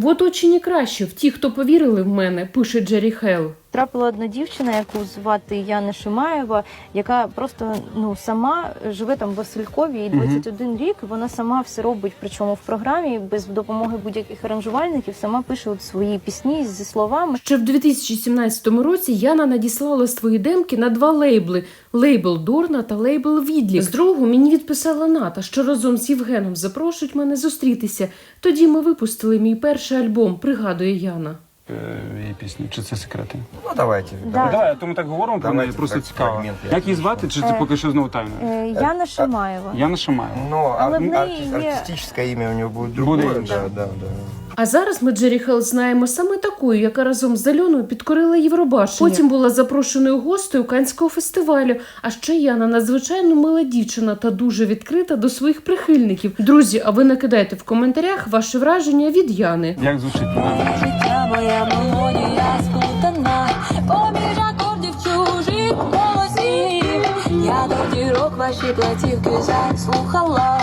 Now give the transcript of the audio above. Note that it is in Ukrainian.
В оточенні краще, в ті, хто повірили в мене, пише Джері Хелл. Трапила одна дівчина, яку звати Яна Шимаєва, яка просто ну сама живе там в Василькові, їй 21 рік. Вона сама все робить, причому в програмі без допомоги будь-яких аранжувальників, сама пише от свої пісні зі словами. Ще в 2017 році Яна надіслала свої демки на два лейбли: лейбл Дорна та лейбл Відлік. З другого мені відписала Ната, що разом з Євгеном запрошують мене зустрітися. Тоді ми випустили мій перший альбом, пригадує Яна. Е, Її пісні, чи це секрети? Ну давайте. Да. Давай, а то ми так говоримо про Давайте неї, просто так, цікаво. фрагмент. Як її звати, чи це Е, поки що знову тайна? Е, Яна Шимаєва. Яна Шамаєва. Ну, Але в ар- неї арти- є- артистическое имя у него будет Буде другое. Да, да, да. А зараз ми Джері Хелл знаємо саме такою, яка разом з Альоною підкорила Євробачення. Потім була запрошеною гостею Канського фестивалю. А ще Яна надзвичайно мила дівчина та дуже відкрита до своїх прихильників. Друзі, а ви накидайте в коментарях ваші враження від Яни. Як звучить? вона? Життя моя мелодія сплутана, поміж акордів чужих голосів. Я до дірок ваші платівки заслухала,